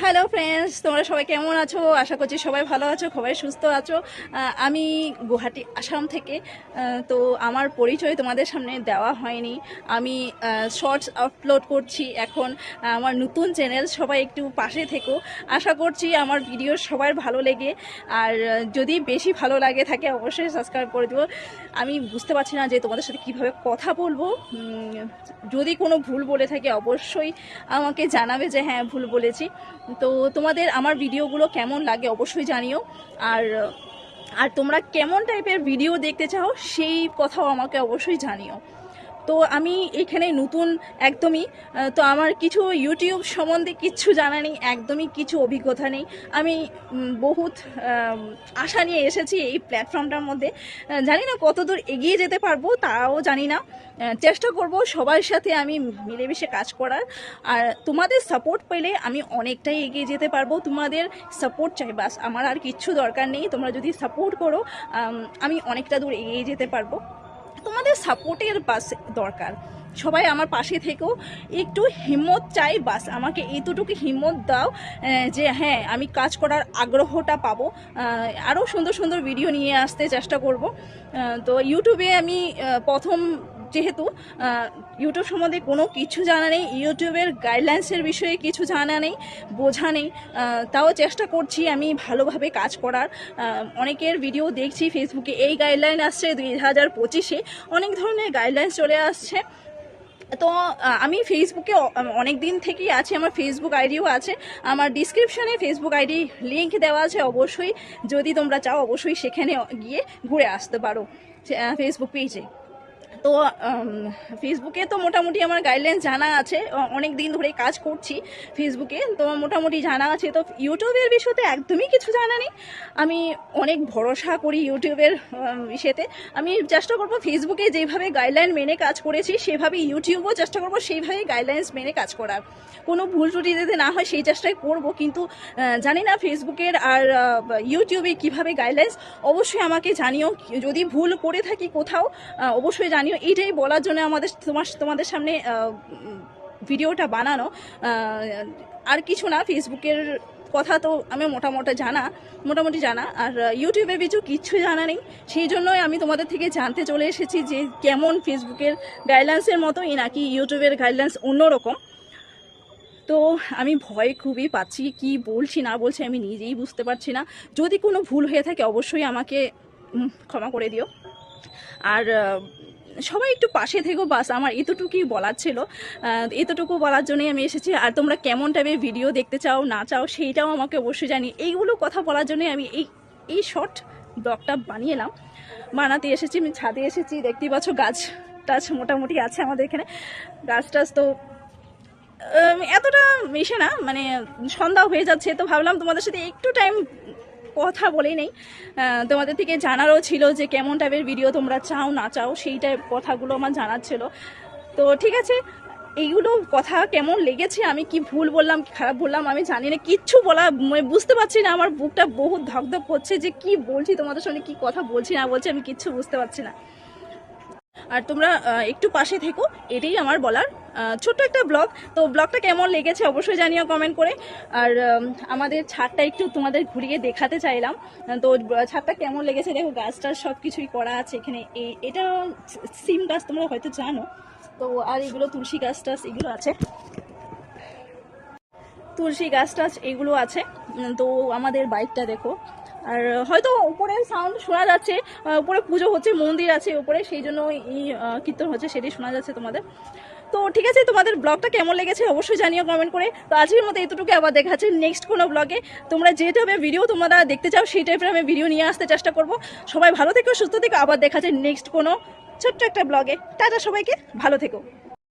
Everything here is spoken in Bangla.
হ্যালো ফ্রেন্ডস তোমরা সবাই কেমন আছো? আশা করছি সবাই ভালো আছো, সবাই সুস্থ আছো। আমি গুয়াহাটি আসাম থেকে। তো আমার পরিচয় তোমাদের সামনে দেওয়া হয়নি। আমি শর্টস আপলোড করছি এখন। আমার নতুন চ্যানেল সবাই একটু পাশে থেকো। আশা করছি আমার ভিডিও সবার ভালো লেগে। আর যদি বেশি ভালো লাগে থাকে, অবশ্যই সাবস্ক্রাইব করে দেবো আমি বুঝতে পারছি না যে তোমাদের সাথে কীভাবে কথা বলব। যদি কোনো ভুল বলে থাকে, অবশ্যই আমাকে জানাবে যে হ্যাঁ ভুল বলেছি। তো তোমাদের আমার ভিডিওগুলো কেমন লাগে অবশ্যই জানিও। আর আর তোমরা কেমন টাইপের ভিডিও দেখতে চাও সেই কথাও আমাকে অবশ্যই জানিও। তো আমি এখানে নতুন একদমই তো আমার কিছু ইউটিউব সম্বন্ধে কিচ্ছু জানা নেই, একদমই কিছু অভিজ্ঞতা নেই। আমি বহুত আশা নিয়ে এসেছি এই প্ল্যাটফর্মটার মধ্যে। জানি না কতদূর এগিয়ে যেতে পারব, তাও জানি না। চেষ্টা করব সবার সাথে আমি মিলেমিশে কাজ করার। আর তোমাদের সাপোর্ট পেলে আমি অনেকটাই এগিয়ে যেতে পারব। তোমাদের সাপোর্ট চাই, বাস। আমার আর কিচ্ছু দরকার নেই। তোমরা যদি সাপোর্ট করো আমি অনেকটা দূর এগিয়ে যেতে পারব। তোমাদের সাপোর্টের বাস দরকার। সবাই আমার পাশে থেকেও একটু হিম্মত চাই বাস, আমাকে এতটুকু হিম্মত দাও যে হ্যাঁ আমি কাজ করার আগ্রহটা পাবো। আরও সুন্দর সুন্দর ভিডিও নিয়ে আসতে চেষ্টা করব। তো ইউটিউবে আমি প্রথম যেহেতু ইউটিউব সম্বন্ধে কোনো কিছু জানা নেই ইউটিউবের গাইডলাইন্সের বিষয়ে কিছু জানা নেই, বোঝা নেই তাও চেষ্টা করছি আমি ভালোভাবে কাজ করার। অনেকের ভিডিও দেখছি ফেসবুকে এই গাইডলাইন আসছে দুই হাজার পঁচিশে, অনেক ধরনের গাইডলাইন্স চলে আসছে। তো আমি ফেসবুকে অনেক দিন থেকেই আছি, আমার ফেসবুক আইডিও আছে, আমার ডিসক্রিপশানে ফেসবুক আইডি লিঙ্ক দেওয়া আছে অবশ্যই, যদি তোমরা চাও অবশ্যই সেখানে গিয়ে ঘুরে আসতে পারো ফেসবুক পেজে তো ফেসবুকে তো মোটামুটি আমার গাইডলাইন জানা আছে। অনেক দিন ধরে কাজ করছি ফেসবুকে তো মোটামুটি জানা আছে। তো ইউটিউবের বিষয়তে একদমই কিছু জানা নেই। আমি অনেক ভরসা করি ইউটিউবের বিষয়তে আমি চেষ্টা করব ফেসবুকে যেভাবে গাইডলাইন মেনে কাজ করেছি, সেভাবে ইউটিউবও চেষ্টা করব সেইভাবে গাইডলাইন্স মেনে কাজ করার। কোনো ভুল ত্রুটি যাতে না হয়, সেই চেষ্টাই করব। কিন্তু জানি না ফেসবুকের আর ইউটিউবে কীভাবে গাইডলাইন্স অবশ্যই আমাকে জানিও। যদি ভুল করে থাকি কোথাও অবশ্যই জানিও। এইটাই বলার জন্য আমাদের, তোমার, তোমাদের সামনে ভিডিওটা বানানো। আর কিছু না ফেসবুকের কথা তো আমি মোটামুটি জানা মোটামুটি জানা। আর ইউটিউবে কিছু কিচ্ছু জানা নেই। সেই জন্যই আমি তোমাদের থেকে জানতে চলে এসেছি যে কেমন ফেসবুকের গাইডলাইন্সের মতোই নাকি ইউটিউবের গাইডলাইন্স অন্যরকম। তো আমি ভয় খুবই পাচ্ছি, কি বলছি, না বলছি আমি নিজেই বুঝতে পারছি না। যদি কোনো ভুল হয়ে থাকে, অবশ্যই আমাকে ক্ষমা করে দিও। আর সবাই একটু পাশে থেকো, বাস আমার এতটুকুই বলার ছিল। এতটুকু বলার জন্যই আমি এসেছি। আর তোমরা কেমন টাইপের ভিডিও দেখতে চাও, না চাও, সেইটাও আমাকে অবশ্যই জানি এইগুলো কথা বলার জন্যই আমি এই এই শর্ট ব্লগটা বানিয়ে এলাম বানাতে এসেছি, আমি ছাদে এসেছি, দেখতেই পাচ্ছ গাছ টাছ মোটামুটি আছে আমাদের এখানে। গাছ টাছ তো এতটা মিশে না মানে সন্ধ্যা হয়ে যাচ্ছে, তো ভাবলাম তোমাদের সাথে একটু টাইম কথা বলে নেই। তোমাদের থেকে জানারও ছিল যে কেমন টাইপের ভিডিও তোমরা চাও, না চাও, সেই টাইপ কথাগুলো আমার জানার ছিল। তো ঠিক আছে, এইগুলো কথা কেমন লেগেছে, আমি কি ভুল বললাম, কি খারাপ বললাম, আমি জানি না, কিচ্ছু বলা মানে বুঝতে পারছি না, আমার বুকটা বহুত ধকধক করছে যে কি বলছি, তোমাদের সঙ্গে কি কথা বলছি, না বলছি, আমি কিচ্ছু বুঝতে পারছি না। আর তোমরা একটু পাশে থেকো, এটাই আমার বলার ছোট্ট একটা ব্লগ। তো ব্লগটা কেমন লেগেছে অবশ্যই জানিও কমেন্ট করে। আর আমাদের ছাদটা একটু তোমাদের ঘুরিয়ে দেখাতে চাইলাম। তো ছাদটা কেমন লেগেছে দেখো, গাছটার সব কিছুই করা আছে এখানে। এই এটা সিম গাছ তোমরা হয়তো জানো। তো, আর এগুলো তুলসী গাছ টাছ, এগুলো আছে। তুলসী গাছ টাছ, এগুলো আছে। তো, আমাদের বাইকটা দেখো। আর হয়তো উপরে সাউন্ড শোনা যাচ্ছে উপরে পুজো হচ্ছে, মন্দির আছে উপরে, সেই জন্য এই কীর্তন হচ্ছে সেটাই শোনা যাচ্ছে তোমাদের। তো ঠিক আছে, তোমাদের ব্লগটা কেমন লেগেছে অবশ্যই জানিও কমেন্ট করে। তো আজকের মতো এতটুকু আবার দেখা যাচ্ছে নেক্সট কোনো ব্লগে তোমরা যে টাইপের ভিডিও তোমরা দেখতে চাও, সেই টাইপের আমি ভিডিও নিয়ে আসতে চেষ্টা করব। সবাই ভালো থেকো, সুস্থ থেকো, আবার দেখা যাচ্ছে নেক্সট কোনো ছোট্ট একটা ব্লগে টাটা সবাইকে, ভালো থেকো।